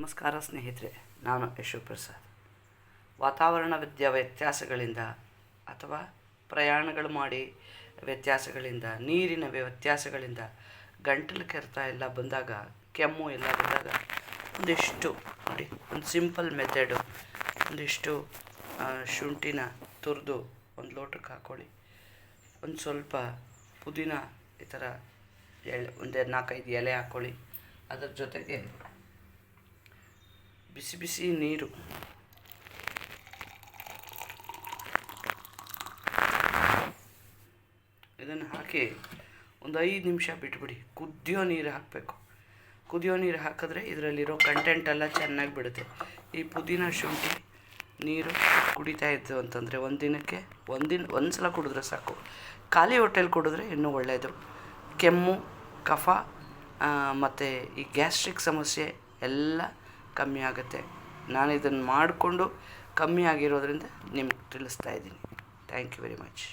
ನಮಸ್ಕಾರ ಸ್ನೇಹಿತರೆ, ನಾನು ಯಶು ಪ್ರಸಾದ್ ವಾತಾವರಣ ವಿದ್ಯಾ ವ್ಯತ್ಯಾಸಗಳಿಂದ ಅಥವಾ ಪ್ರಯಾಣಗಳು ಮಾಡಿ ವ್ಯತ್ಯಾಸಗಳಿಂದ, ನೀರಿನ ವ್ಯತ್ಯಾಸಗಳಿಂದ ಗಂಟಲು ಕೆರೆತ ಎಲ್ಲ ಬಂದಾಗ, ಕೆಮ್ಮು ಎಲ್ಲ ಬಂದಾಗ ಒಂದಿಷ್ಟು, ನೋಡಿ, ಒಂದು ಸಿಂಪಲ್ ಮೆಥಡು ಒಂದಿಷ್ಟು ಶುಂಠಿನ ತುರಿದು ಒಂದು ಲೋಟಕ್ಕೆ ಹಾಕ್ಕೊಳ್ಳಿ. ಒಂದು ಸ್ವಲ್ಪ ಪುದೀನ ಈ ಥರ ಎಳೆ ಒಂದೆರಡು ನಾಲ್ಕೈದು ಎಲೆ ಹಾಕ್ಕೊಳ್ಳಿ. ಅದರ ಜೊತೆಗೆ ಬಿಸಿ ಬಿಸಿ ನೀರು. ಇದನ್ನು ಹಾಕಿ ಒಂದು ಐದು ನಿಮಿಷ ಬಿಟ್ಬಿಡಿ. ಕುದಿಯೋ ನೀರು ಹಾಕಬೇಕು. ಕುದಿಯೋ ನೀರು ಹಾಕಿದ್ರೆ ಇದರಲ್ಲಿರೋ ಕಂಟೆಂಟ್ ಎಲ್ಲ ಚೆನ್ನಾಗಿ ಬಿಡುತ್ತೆ. ಈ ಪುದೀನ ಶುಂಠಿ ನೀರು ಕುಡಿತಾ ಇತ್ತು ಅಂತಂದರೆ ಒಂದಿನಕ್ಕೆ ದಿನಕ್ಕೆ ಒಂದಿನ ಒಂದು ಸಲ ಕುಡಿದ್ರೆ ಸಾಕು. ಖಾಲಿ ಹೊಟ್ಟೆಲಿ ಕುಡಿದ್ರೆ ಇನ್ನೂ ಒಳ್ಳೆಯದು ಕೆಮ್ಮು, ಕಫ ಮತ್ತು ಈ ಗ್ಯಾಸ್ಟ್ರಿಕ್ ಸಮಸ್ಯೆ ಎಲ್ಲ ಕಮ್ಮಿ ಆಗುತ್ತೆ. ನಾನು ಇದನ್ನು ಮಾಡಿಕೊಂಡು ಕಮ್ಮಿ ಆಗಿರೋದ್ರಿಂದ ನಿಮ್ಗೆ ತಿಳಿಸ್ತಾ ಇದ್ದೀನಿ. Thank you very much